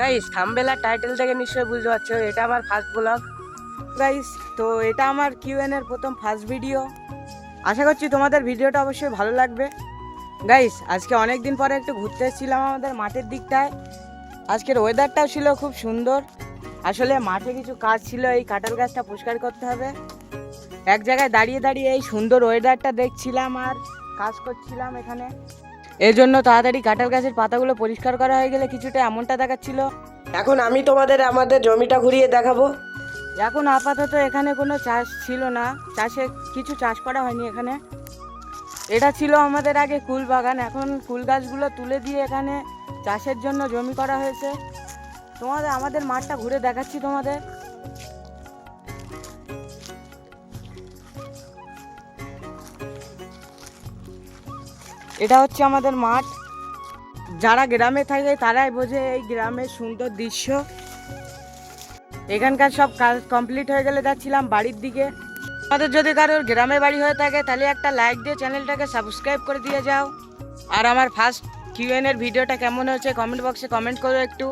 Guys থামবেলা title থেকে নিশ্চয়ই বুঝতে পারছ, এটা আমার ফার্স্ট ব্লগ গাইস তো এটা আমার কিউএন এর প্রথম ফার্স্ট ভিডিও আশা করছি তোমাদের ভিডিওটা অবশ্যই ভালো লাগবে। গাইস আজকে অনেক দিন পরে একটু ঘুরতে এসেছিলাম আমাদের মাঠের দিকটায়। আজকের ওয়েদারটাও ছিল খুব সুন্দর। আসলে মাঠে কিছু কাজ ছিল, এই কাঁঠাল গাছটা পরিষ্কার করতে হবে। এক জায়গায় দাঁড়িয়ে দাঁড়িয়ে এই সুন্দর ওয়েদারটা দেখছিলাম আর কাজ করছিলাম এখানে। এর জন্য তাড়াতাড়ি কাঁঠাল গাছের পাতাগুলো পরিষ্কার করা হয়ে গেলে কিছুটা এমনটা দেখাচ্ছিল। এখন আমি তোমাদের আমাদের জমিটা ঘুরিয়ে দেখাবো। এখন আপাতত এখানে কোনো চাষ ছিল না। চাষে কিছু চাষ করা হয়নি এখানে। এটা ছিল আমাদের আগে কুল বাগান। এখন ফুল গাছগুলো তুলে দিয়ে এখানে চাষের জন্য জমি করা হয়েছে। তোমাদের আমাদের মাঠটা ঘুরে দেখাচ্ছি তোমাদের। এটা হচ্ছে আমাদের মাঠ। যারা গ্রামে থাকে, তারাই বোঝে এই গ্রামের সুন্দর দৃশ্য। এখানকার সব কাজ কমপ্লিট হয়ে গেলে যাচ্ছিলাম বাড়ির দিকে। আমাদের যদি কারোর গ্রামে বাড়ি হয়ে থাকে, তাহলে একটা লাইক দিয়ে চ্যানেলটাকে সাবস্ক্রাইব করে দিয়ে যাও। আর আমার ফার্স্ট কিউএন এর ভিডিওটা কেমন হয়েছে কমেন্ট বক্সে কমেন্ট করো একটু।